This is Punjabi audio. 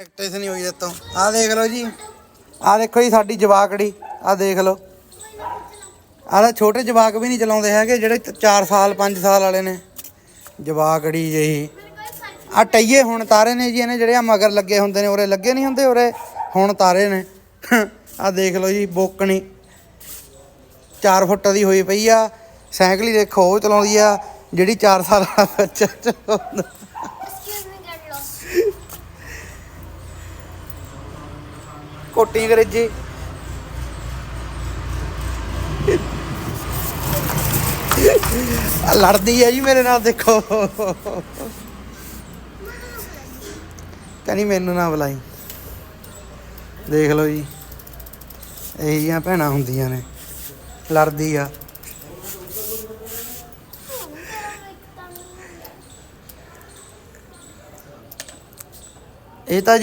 ਪ੍ਰੈਕਟਿਸ ਨਹੀਂ ਹੋਈ ਇਤੋਂ ਆ ਦੇਖ ਲਓ ਜੀ। ਆ ਦੇਖੋ ਜੀ ਸਾਡੀ ਜਵਾਕੜੀ। ਆ ਦੇਖ ਲਓ। ਆਹ ਛੋਟੇ ਜਵਾਕ ਵੀ ਨਹੀਂ ਚਲਾਉਂਦੇ ਹੈਗੇ ਜਿਹੜੇ 4 ਸਾਲ 5 ਸਾਲ ਵਾਲੇ ਨੇ। ਜਵਾਕੜੀ ਜਿਹੀ। ਆ ਟਈਏ ਹੁਣ ਤਾਰੇ ਨੇ ਜੀ ਇਹਨੇ ਜਿਹੜੇ ਆ ਮਗਰ ਲੱਗੇ ਹੁੰਦੇ ਨੇ ਉਰੇ ਲੱਗੇ ਨਹੀਂ ਹੁੰਦੇ ਉਰੇ ਹੁਣ ਤਾਰੇ ਨੇ। ਆ ਦੇਖ ਲਓ ਜੀ ਬੋਕਣੀ। 4 ਫੁੱਟ ਦੀ ਹੋਈ ਪਈ ਆ। ਸਾਈਕਲ ਹੀ ਦੇਖੋ ਉਹ ਚਲਾਉਂਦੀ ਆ ਜਿਹੜੀ 4 ਸਾਲ ਦਾ ਬੱਚਾ ਚਲਾਉਂਦਾ। Excuse me, get lost. ਕੋਟੀ ਅੰਗਰੇਜ਼ੀ। ਲੜਦੀ ਆ ਜੀ ਮੇਰੇ ਨਾਲ, ਦੇਖੋ। ਕਹਿੰਦੀ ਮੈਨੂੰ ਨਾ ਬੁਲਾਈ। ਦੇਖ ਲਓ ਜੀ, ਇਹ ਜੀਆਂ ਭੈਣਾਂ ਹੁੰਦੀਆਂ ਨੇ। ਲੜਦੀ ਆ। ਇਹ ਤਾਂ ਜੀ